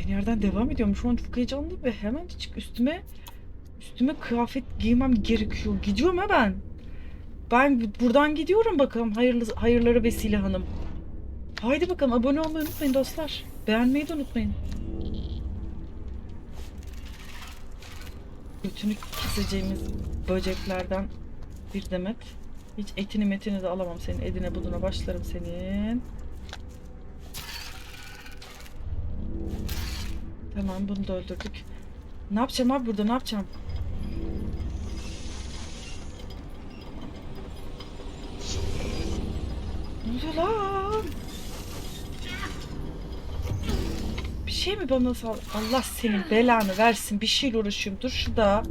Aynı yerden devam ediyorum. Şu an çok heyecanlı ve hemen çık üstüme üstüme kıyafet giymem gerekiyor. Gidiyorum ha ben. Ben buradan gidiyorum bakalım. Hayırlı, hayırlara vesile hanım. Haydi bakalım abone olmayı unutmayın dostlar. Beğenmeyi de unutmayın. Götünü keseceğimiz böceklerden bir demet. Hiç etini metini de alamam senin. Edine buduna başlarım senin. Tamam bunu da öldürdük. Ne yapacağım abi burada ne yapacağım? Ne oluyor lan? Bir şey mi bana sal? Allah senin belanı versin. Bir şeyle uğraşıyorum. Dur şurada.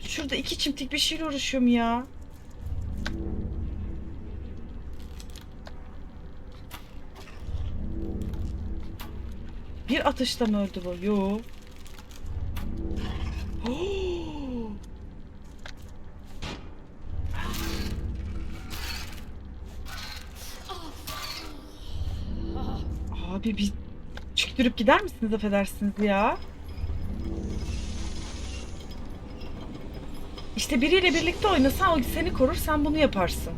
Şurada iki çimtik bir şeyle uğraşıyorum ya. Bir atışta mı öldü bu? Yo. Abi bir çıktırıp gider misiniz affedersiniz ya? İşte biriyle birlikte oynasan o seni korur sen bunu yaparsın.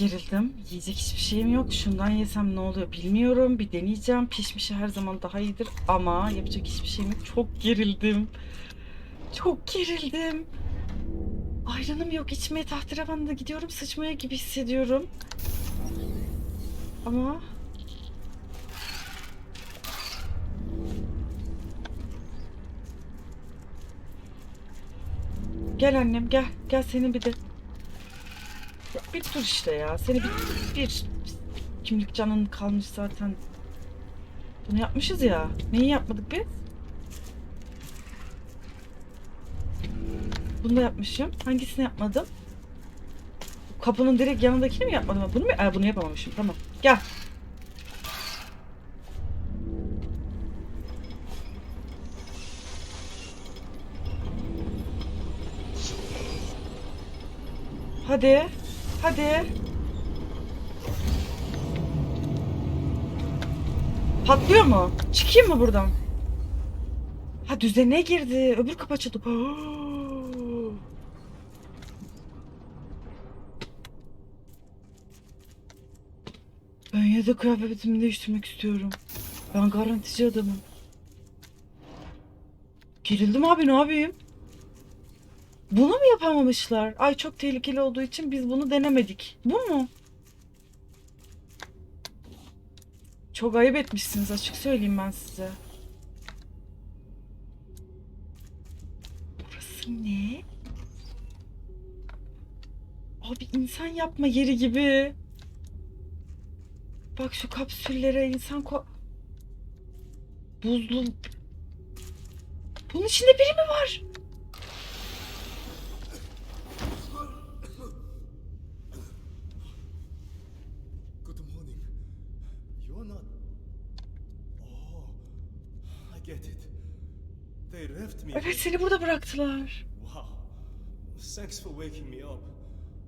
Gerildim. Yiyecek hiçbir şeyim yok. Şundan yesem ne oluyor bilmiyorum. Bir deneyeceğim. Pişmişi her zaman daha iyidir. Ama yapacak hiçbir şeyim yok. Çok gerildim. Çok gerildim. Ayranım yok. İçmeye tahterevanla gidiyorum. Sıçmaya gibi hissediyorum. Ama... Gel annem gel. Gel senin bir de bir dur işte ya. Seni bir, bir kimlik canın kalmış zaten. Bunu yapmışız ya. Neyi yapmadık biz? Bunu da yapmışım. Hangisini yapmadım? Kapının direkt yanındakini mi yapmadım? Bunu mu? Aa, bunu yapamamışım. Tamam. Gel. Hadi. Hadi. Patlıyor mu? Çıkayım mı buradan? Ha düzene girdi. Öbür kapı açıldı. Ben ya da kıyafetimi değiştirmek istiyorum. Ben garantici adamım. Gerildim abi ne yapayım? Bunu mu yapamamışlar? Ay çok tehlikeli olduğu için biz bunu denemedik. Bu mu? Çok ayıp etmişsiniz açık söyleyeyim ben size. Burası ne? Abi insan yapma yeri gibi. Bak şu kapsüllere insan ko... Buzlu... Bunun içinde biri mi var? Evet seni burada bıraktılar. Wow. Thanks for waking me up.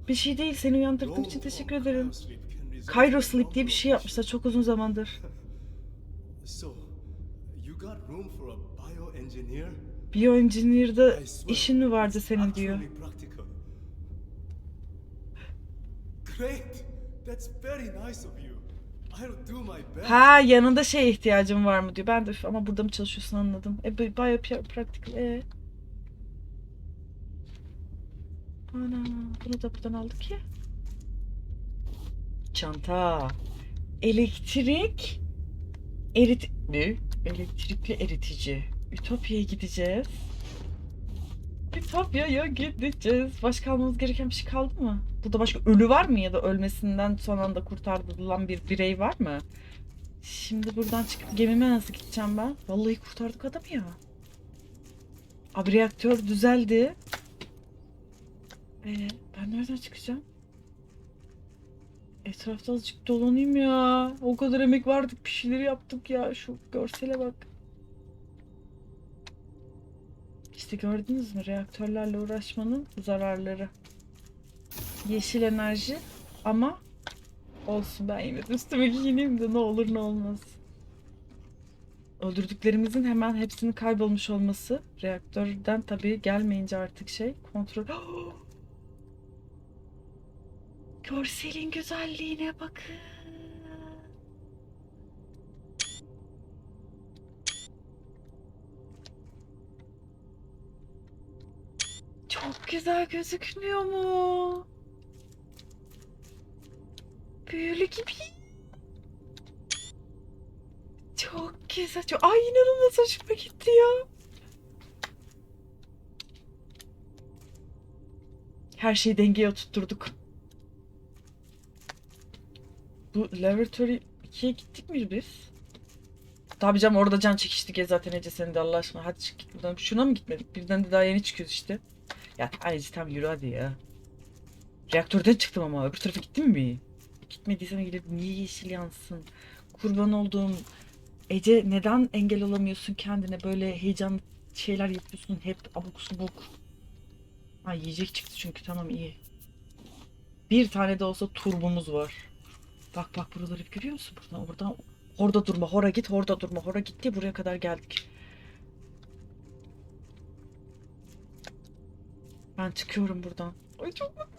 Bir şey değil seni uyandırdığım için teşekkür ederim. Cairo Sleep diye bir şey yapmışlar çok uzun zamandır. So, you got room for a bioengineer? Bioengineer'da işin mi vardı senin diyor. Great. That's very nice of you. Ha yanında şey ihtiyacım var mı diyor. Ben de "Üf, ama burada mı çalışıyorsun anladım. E b- bayağı pi- practical. E. Ana bunu da buradan aldık ya. Çanta. Elektrik. Erit... Ne? Elektrikli eritici. Ütopya'ya gideceğiz. Ütopya'ya gideceğiz. Başka almamız gereken bir şey kaldı mı? Burada başka ölü var mı ya da ölmesinden son anda kurtarılan bir birey var mı? Şimdi buradan çıkıp gemime nasıl gideceğim ben? Vallahi kurtardık adamı ya. Abi reaktör düzeldi. Ee, ben nereden çıkacağım? Etrafta azıcık dolanayım ya. O kadar emek verdik bir şeyleri yaptık ya. Şu görsele bak. İşte gördünüz mü reaktörlerle uğraşmanın zararları. Yeşil enerji ama olsun ben yine de giyineyim de ne olur ne olmaz. Öldürdüklerimizin hemen hepsinin kaybolmuş olması reaktörden tabii gelmeyince artık şey kontrol. Görselin güzelliğine bakın. Çok güzel gözükmüyor mu? Büyülü gibi. Çok güzel. Çok... Ay inanılmaz hoşuma gitti ya. Her şeyi dengeye oturtturduk. Bu Laboratory 2'ye gittik mi biz? Tabii canım orada can çekiştik ya zaten Ece senin de Allah aşkına. Hadi çık git buradan. Şuna mı gitmedik? Birden de daha yeni çıkıyoruz işte. Ya Ece tam yürü hadi ya. Reaktörden çıktım ama öbür tarafa gittin mi? Gitmediysen gidip niye yeşil yansın? Kurban olduğum Ece neden engel olamıyorsun kendine böyle heyecan şeyler yapıyorsun hep abuk subuk. Ay yiyecek çıktı çünkü tamam iyi. Bir tane de olsa turbomuz var. Bak bak buraları görüyor musun? Buradan oradan orada durma hora git orada durma hora git diye buraya kadar geldik. Ben çıkıyorum buradan. Ay çok mutlu.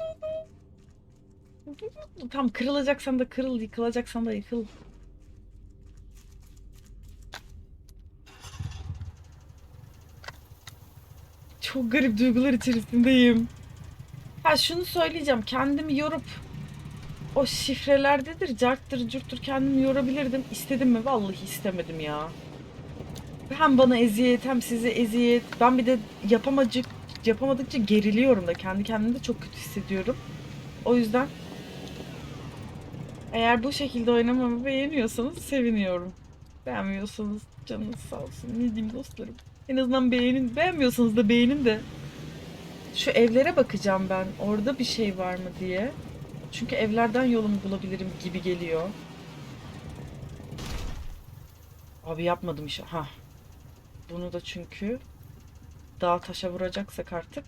Tam kırılacaksan da kırıl, yıkılacaksan da yıkıl. Çok garip duygular içerisindeyim. Ha şunu söyleyeceğim. Kendimi yorup o şifrelerdedir, carttır, curttur kendimi yorabilirdim. İstedim mi? Vallahi istemedim ya. Hem bana eziyet hem size eziyet. Ben bir de yapamacık, yapamadıkça geriliyorum da. Kendi kendimi çok kötü hissediyorum. O yüzden eğer bu şekilde oynamamı beğeniyorsanız seviniyorum. Beğenmiyorsanız canınız sağ olsun. Ne diyeyim dostlarım. En azından beğenin. Beğenmiyorsanız da beğenin de. Şu evlere bakacağım ben. Orada bir şey var mı diye. Çünkü evlerden yolumu bulabilirim gibi geliyor. Abi yapmadım işi. Ha. Bunu da çünkü dağ taşa vuracaksak artık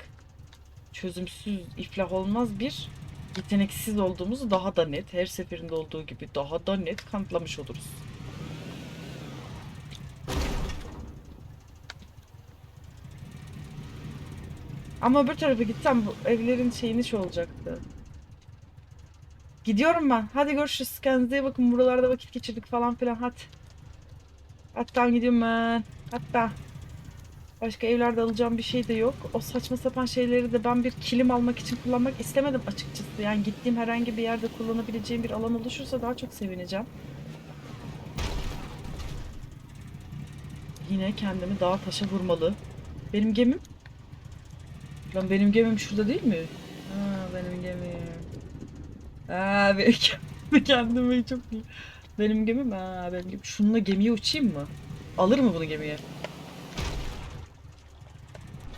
çözümsüz iflah olmaz bir yeteneksiz olduğumuzu daha da net her seferinde olduğu gibi daha da net kanıtlamış oluruz. Ama öbür tarafa gitsem bu evlerin şeyini şey olacaktı. Gidiyorum ben. Hadi görüşürüz. Kendinize iyi bakın. Buralarda vakit geçirdik falan filan. Hadi. Hatta gidiyorum ben. Hatta. Başka evlerde alacağım bir şey de yok. O saçma sapan şeyleri de ben bir kilim almak için kullanmak istemedim açıkçası. Yani gittiğim herhangi bir yerde kullanabileceğim bir alan oluşursa daha çok sevineceğim. Yine kendimi dağa taşa vurmalı. Benim gemim? Lan benim gemim şurada değil mi? Ha benim gemim. Ha benim. Kendimi çok iyi. Benim gemim ha benim gemim. Şununla gemiye uçayım mı? Alır mı bunu gemiye?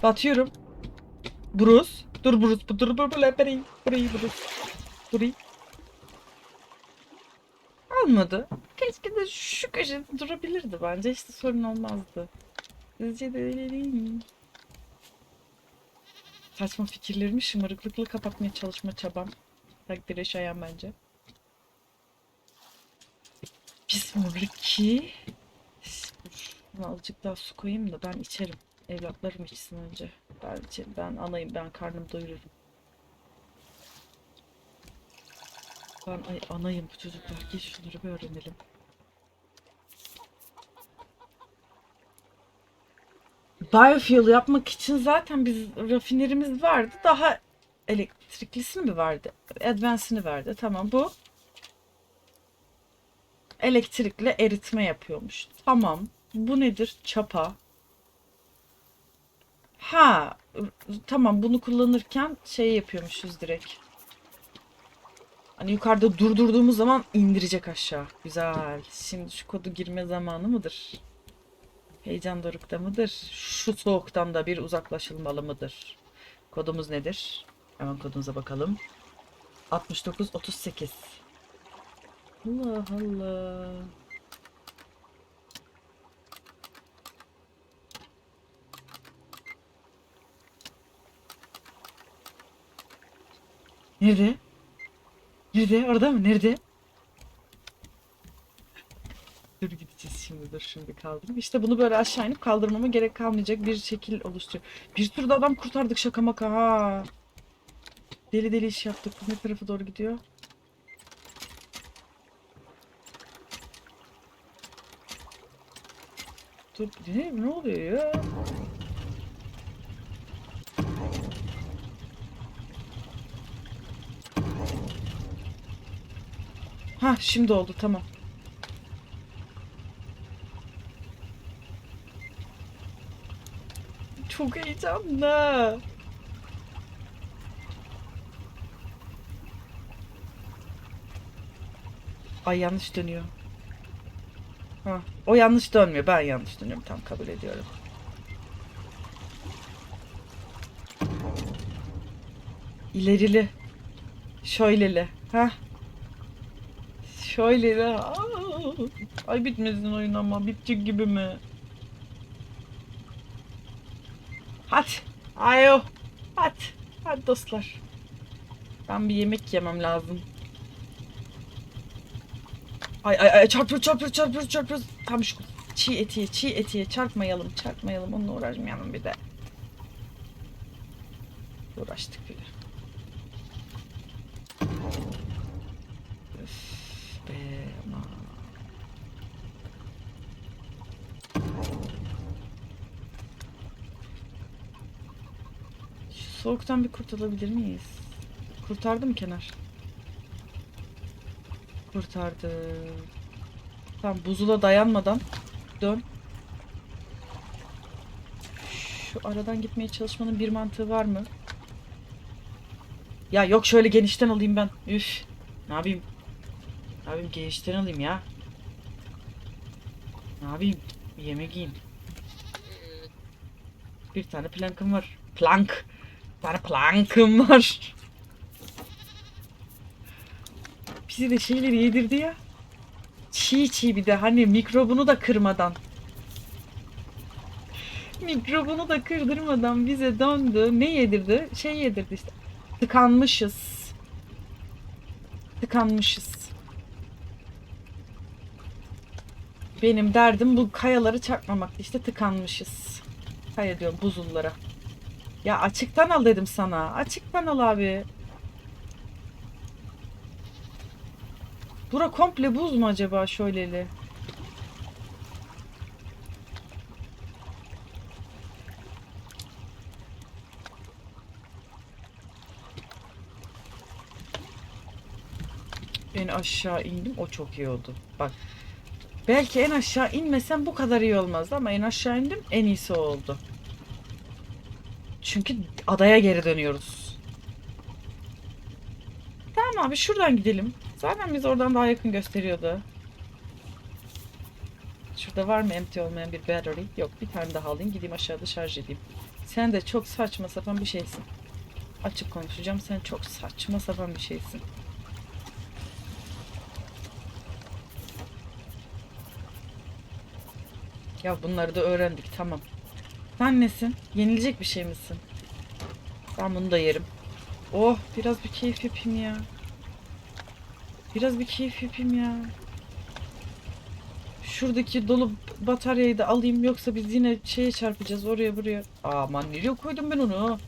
Batıyorum. Bruce. Dur Bruce. Dur dur. Burayı. Burayı Bruce. Burayı. Almadı. Keşke de şu köşede durabilirdi bence. Hiç de sorun olmazdı. Sizce de öyle değil mi? Saçma fikirlerimi şımarıklıkla kapatmaya çalışma çabam. Takdire şayan bence. Sonraki... Dur, Buna azıcık daha su koyayım da ben içerim. Evlatlarım içsin önce. Ben içerim. Ben anayım. Ben karnımı doyururum. Ben ay anayım bu çocuklar. Gel şunları bir öğrenelim. Biofuel yapmak için zaten biz rafinerimiz vardı. Daha elektriklisini mi vardı? Advance'ini verdi. Tamam bu elektrikle eritme yapıyormuş. Tamam. Bu nedir? Çapa. Ha, tamam bunu kullanırken şey yapıyormuşuz direkt. Hani yukarıda durdurduğumuz zaman indirecek aşağı. Güzel. Şimdi şu kodu girme zamanı mıdır? Heyecan dorukta mıdır? Şu soğuktan da bir uzaklaşılmalı mıdır? Kodumuz nedir? Hemen kodumuza bakalım. 6938. Allah Allah. Nerede? Nerede? Orada mı? Nerede? Dur gideceğiz şimdi. Dur şunu bir kaldırayım. İşte bunu böyle aşağı inip kaldırmama gerek kalmayacak bir şekil oluşturuyor. Bir sürü de adam kurtardık şaka maka ha. Deli deli iş yaptık. Ne tarafa doğru gidiyor? Dur ne, ne oluyor ya? Ha şimdi oldu tamam. Çok heyecanlı. Ay yanlış dönüyor. Ha, o yanlış dönmüyor. Ben yanlış dönüyorum. Tam kabul ediyorum. İlerili. Şöyleli. Ha. Şöyleli. Aa! Ay bitmesin oyun ama. Bitecek gibi mi? Hadi. Ayo. Hadi. Hadi dostlar. Ben bir yemek yemem lazım. Ay ay ay çarpıyor çarpıyor çarpıyor çarpıyor. Tam şu çiğ etiye çiğ etiye çarpmayalım çarpmayalım onunla uğraşmayalım bir de. Uğraştık bile. Öf be aman. Şu soğuktan bir kurtulabilir miyiz? Kurtardı mı kenar? Kurtardı. Tamam buzula dayanmadan dön. Şu aradan gitmeye çalışmanın bir mantığı var mı? Ya yok şöyle genişten alayım ben. Üf. Ne yapayım? Ne yapayım genişten alayım ya. Ne yapayım? Bir yemek yiyeyim. Bir tane plankım var. Plank. Tane plankım var. Bizi de şeyleri yedirdi ya. Çiğ çiğ bir de hani mikrobunu da kırmadan. Mikrobunu da kırdırmadan bize döndü. Ne yedirdi? Şey yedirdi işte. Tıkanmışız. Tıkanmışız. Benim derdim bu kayaları çarpmamakta işte tıkanmışız. Kaya diyorum buzullara. Ya açıktan al dedim sana. Açıktan al abi. Bura komple buz mu acaba şöyleli? En aşağı indim. O çok iyi oldu. Bak. Belki en aşağı inmesem bu kadar iyi olmazdı ama en aşağı indim. En iyisi oldu. Çünkü adaya geri dönüyoruz. Tamam abi şuradan gidelim. Zaten biz oradan daha yakın gösteriyordu. Şurada var mı empty olmayan bir battery? Yok bir tane daha alayım gideyim aşağıda şarj edeyim. Sen de çok saçma sapan bir şeysin. Açık konuşacağım sen çok saçma sapan bir şeysin. Ya bunları da öğrendik tamam. Sen nesin? Yenilecek bir şey misin? Ben bunu da yerim. Oh biraz bir keyif yapayım ya. Biraz bir keyif yapayım ya. Şuradaki dolu bataryayı da alayım yoksa biz yine şeye çarpacağız oraya buraya. Aman nereye koydum ben onu?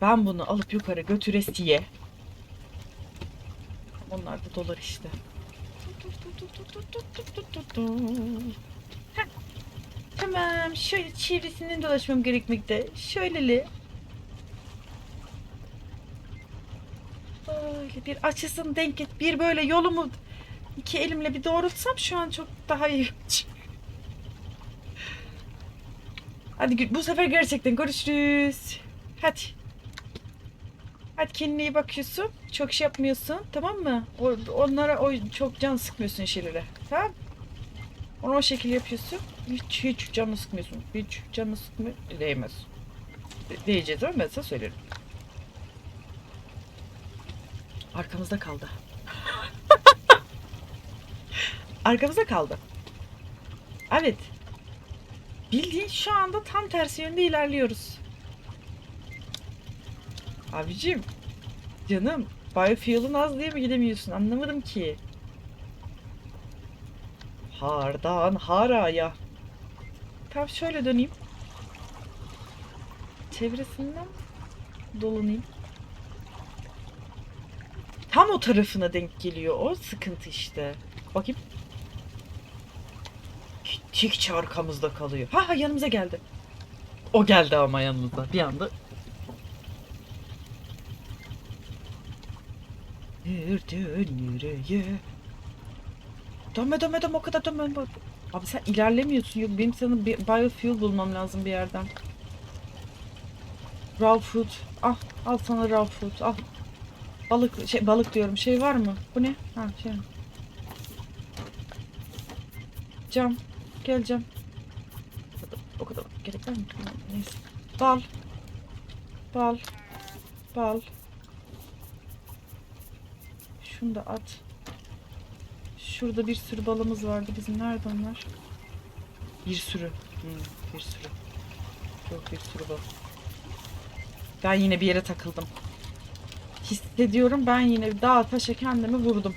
Ben bunu alıp yukarı götüresiye. Onlar da dolar işte. Tamam şöyle çevresinden dolaşmam gerekmekte. Şöyleli. Böyle bir açısını denk et. Bir böyle yolumu iki elimle bir doğrultsam şu an çok daha iyi. Hadi bu sefer gerçekten görüşürüz. Hadi. Hadi kendine iyi bakıyorsun. Çok şey yapmıyorsun. Tamam mı? Onlara o çok can sıkmıyorsun şeylere. Tamam? Onu o şekilde yapıyorsun. Hiç, hiç canını sıkmıyorsun. Hiç canını sıkmıyor. Değmez. De- Değeceğiz ama ben sana söylerim. Arkamızda kaldı. Arkamızda kaldı. Evet. Bildiğin şu anda tam tersi yönde ilerliyoruz. Abicim. Canım. Biofuel'ın az diye mi gidemiyorsun? Anlamadım ki. Hardan haraya. Tamam şöyle döneyim. Çevresinden dolanayım. Tam o tarafına denk geliyor. O sıkıntı işte. Bakayım. Gittikçe arkamızda kalıyor. Ha ha yanımıza geldi. O geldi ama yanımıza. Bir anda. Nereden nereye? Dönme dönme dönme o kadar dönme. Abi sen ilerlemiyorsun. Yok benim sana bir biofuel bulmam lazım bir yerden. Raw food. Al al sana raw food. Al. Balık şey balık diyorum. Şey var mı? Bu ne? Ha şey. Cam. Gel cam. O kadar, o kadar gerek var mı? Neyse. Bal. Bal. Bal. Şunu da at. Şurada bir sürü balımız vardı bizim. Nerede onlar? Bir sürü. Hmm, bir sürü. Çok bir sürü bal. Ben yine bir yere takıldım. Hissediyorum ben yine dağa taşa kendimi vurdum.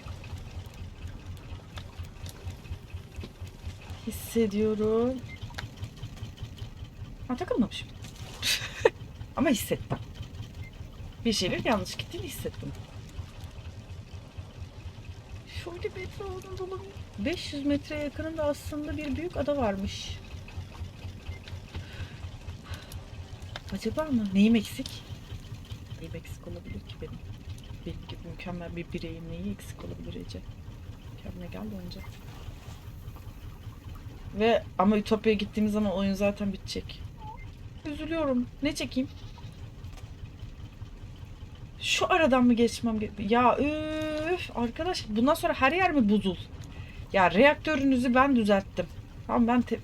Hissediyorum. Ha takılmamışım. Ama hissettim. Bir şeyler yanlış gittiğini hissettim. Şöyle bir etrafını dolanayım. 500 metre yakınında aslında bir büyük ada varmış. Acaba mı? Neyim eksik? Neyim eksik olabilir ki benim? Benim gibi mükemmel bir bireyin neyi eksik olabilir Ece? Kendine gel de önce. Ve ama Ütopya'ya gittiğimiz zaman oyun zaten bitecek. Üzülüyorum. Ne çekeyim? Şu aradan mı geçmem ge- Ya üf arkadaş bundan sonra her yer mi buzul? Ya reaktörünüzü ben düzelttim. Tamam ben te-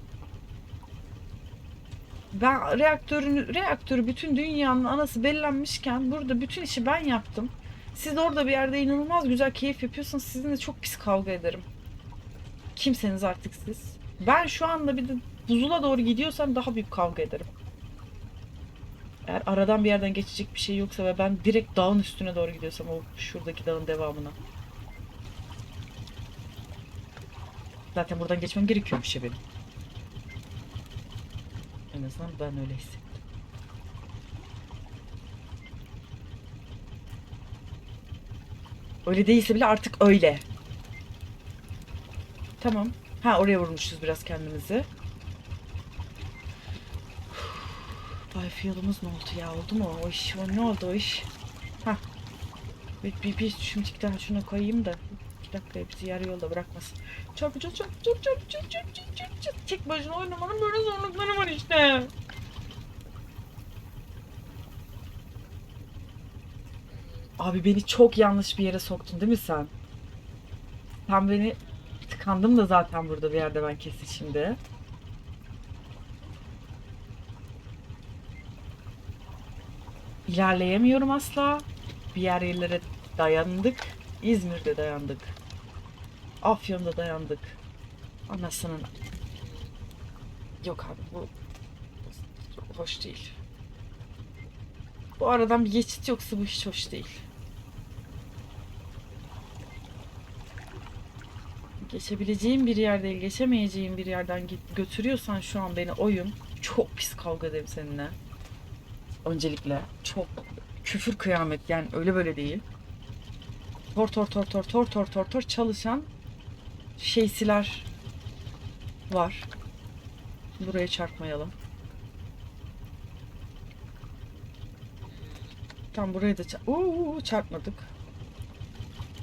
ben reaktörünü reaktörü bütün dünyanın anası bellenmişken burada bütün işi ben yaptım. Siz orada bir yerde inanılmaz güzel keyif yapıyorsanız sizinle çok pis kavga ederim. Kimseniz artık siz. Ben şu anda bir de buzula doğru gidiyorsam daha büyük kavga ederim. Eğer aradan bir yerden geçecek bir şey yoksa ve ben direkt dağın üstüne doğru gidiyorsam o şuradaki dağın devamına. Zaten buradan geçmem gerekiyor bir şey benim. En azından ben öyle hissettim. Öyle değilse bile artık öyle. Tamam. Ha oraya vurmuşuz biraz kendimizi. Biofuel'ımız ne oldu ya? Oldu mu o iş? O ne oldu o iş? Ha. Bir, bir, bir şimdilik daha şuna koyayım da. İki dakika bizi yarı yolda bırakmasın. Çarpacağız çarpacağız çarpacağız çarpacağız çarpacağız. Tek başına oynamanın böyle zorlukları var işte. Abi beni çok yanlış bir yere soktun değil mi sen? Sen beni tıkandım da zaten burada bir yerde ben kesin şimdi. İlerleyemiyorum asla. Bir yer yerlere dayandık. İzmir'de dayandık. Afyon'da dayandık. Anasının... Yok abi bu hoş değil. Bu aradan bir geçit yoksa bu hiç hoş değil. Geçebileceğim bir yer değil, geçemeyeceğim bir yerden git götürüyorsan şu an beni oyun çok pis kavga ederim seninle. Öncelikle çok küfür kıyamet yani öyle böyle değil. Tor tor tor tor tor tor tor tor çalışan şeysiler var. Buraya çarpmayalım. Tam buraya da ça- Oo, çarpmadık.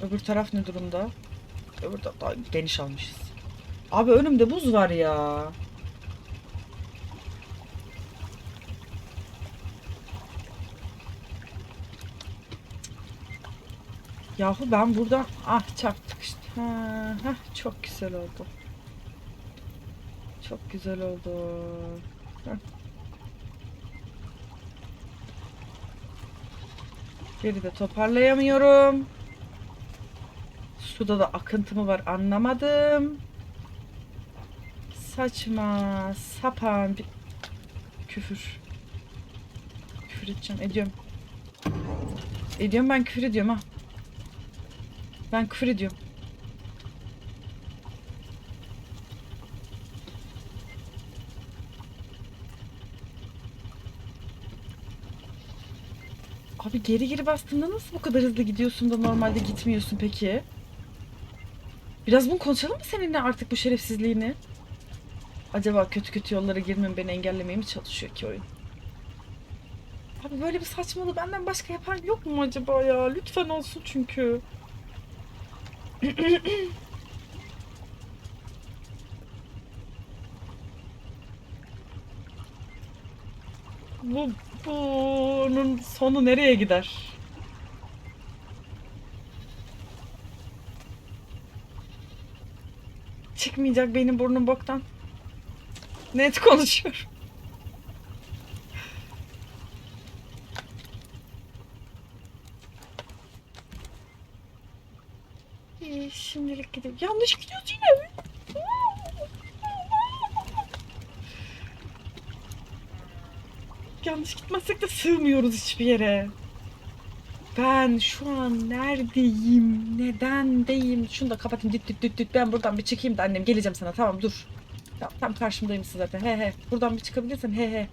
Öbür taraf ne durumda? Öbür taraf daha geniş almışız. Abi önümde buz var ya. Yahu ben buradan ah çarptık işte. Ha, hah, çok güzel oldu. Çok güzel oldu. Hah. Geri de toparlayamıyorum. Suda da akıntı mı var anlamadım. Saçma sapan bir küfür. Küfür edeceğim ediyorum. Ediyorum ben küfür ediyorum ha. Ben küfür ediyorum. Abi geri geri bastığında nasıl bu kadar hızlı gidiyorsun da normalde gitmiyorsun peki? Biraz bunu konuşalım mı seninle artık bu şerefsizliğini? Acaba kötü kötü yollara girmemi beni engellemeye mi çalışıyor ki oyun? Abi böyle bir saçmalığı benden başka yapan yok mu acaba ya? Lütfen olsun çünkü. Bu bunun sonu nereye gider? Çıkmayacak benim burnum boktan. Net konuşuyorum. İyi, şimdilik gidelim. Yanlış gidiyoruz yine? Yanlış gitmezsek de sığmıyoruz hiçbir yere. Ben şu an neredeyim? Nedendeyim? Şunu da kapatayım. Düt düt düt düt. Ben buradan bir çıkayım da annem geleceğim sana. Tamam dur. Tam, tam karşımdaymışsın zaten. He he. Buradan bir çıkabilirsen he he.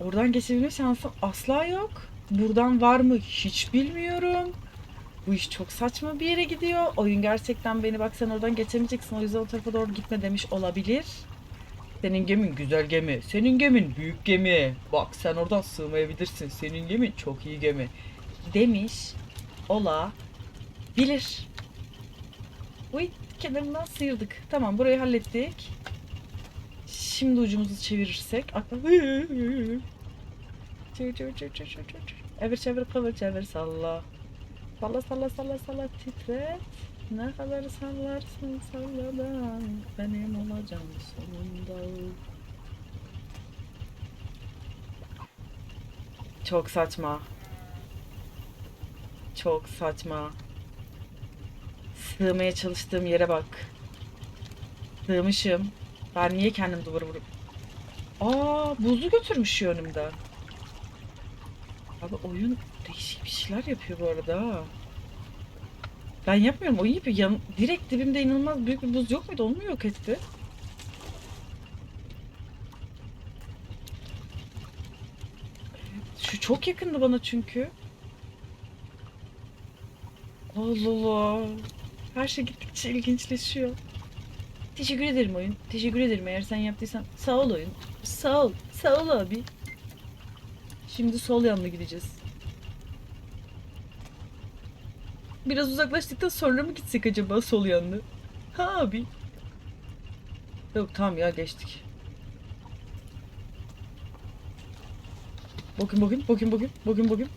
Oradan geçebilme şansım asla yok. Buradan var mı hiç bilmiyorum. Bu iş çok saçma bir yere gidiyor. Oyun gerçekten beni bak sen oradan geçemeyeceksin. O yüzden o tarafa doğru gitme demiş olabilir. Senin gemin güzel gemi. Senin gemin büyük gemi. Bak sen oradan sığmayabilirsin. Senin gemin çok iyi gemi. Demiş. Ola. Bilir. Uy kenarından sıyırdık. Tamam burayı hallettik. Şimdi ucumuzu çevirirsek. Çevir çevir çevir çevir çevir çevir. Evir çevir kıvır çevir salla. Salla salla salla salla titret. Ne kadar sallarsın salladan benim olacağım sonunda. Çok saçma. Çok saçma. Sığmaya çalıştığım yere bak. Sığmışım. Ben niye kendim duvara vurup... Aa buzlu götürmüş ya önümden. Abi oyun değişik bir şeyler yapıyor bu arada. Ben yapmıyorum. Oyun yapıyor. Yan, direkt dibimde inanılmaz büyük bir buz yok muydu? Onu mu yok etti? Şu çok yakındı bana çünkü. Allah Allah. Her şey gittikçe ilginçleşiyor. Teşekkür ederim oyun. Teşekkür ederim eğer sen yaptıysan. Sağ ol oyun. Sağ ol. Sağ ol abi. Şimdi sol yanına gideceğiz. Biraz uzaklaştıktan sonra mı gitsek acaba sol yanına? Ha abi. Yok tamam ya geçtik. Bakın bakın bakın bakın bakın bakın.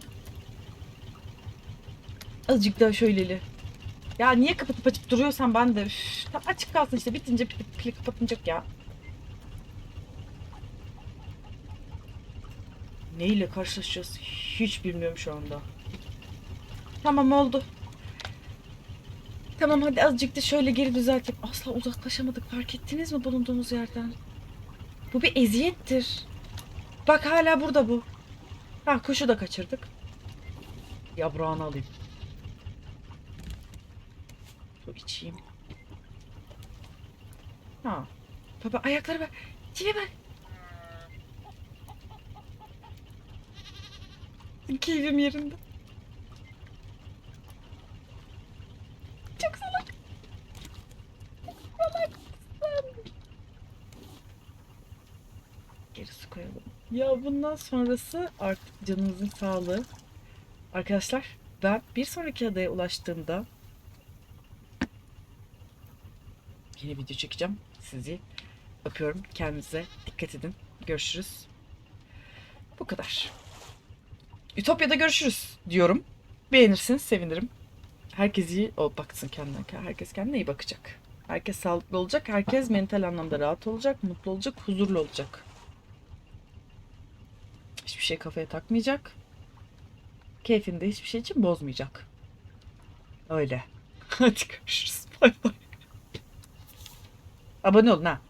Azıcık daha şöyleli. Ya niye kapatıp açıp duruyorsan ben de üf, tam açık kalsın işte bitince pili, kapatınacak ya. Neyle karşılaşacağız hiç bilmiyorum şu anda. Tamam oldu. Tamam hadi azıcık da şöyle geri düzelteyim. Asla uzaklaşamadık fark ettiniz mi bulunduğumuz yerden? Bu bir eziyettir. Bak hala burada bu. Ha kuşu da kaçırdık. Yaprağını alayım. Su içeyim. Ha. Baba ayakları ver. Çivi ver. Keyfim yerinde. Çok salak. Salaksın. Gerisi koyalım. Ya bundan sonrası artık canınızın sağlığı. Arkadaşlar ben bir sonraki adaya ulaştığımda yine video çekeceğim. Sizi öpüyorum. Kendinize dikkat edin. Görüşürüz. Bu kadar. Ütopya'da görüşürüz diyorum. Beğenirsiniz sevinirim. Herkes iyi o baksın kendine. Herkes kendine iyi bakacak. Herkes sağlıklı olacak. Herkes mental anlamda rahat olacak, mutlu olacak, huzurlu olacak. Hiçbir şey kafaya takmayacak. Keyfini de hiçbir şey için bozmayacak. Öyle. Hadi görüşürüz. Bay bay. Abone olun ha.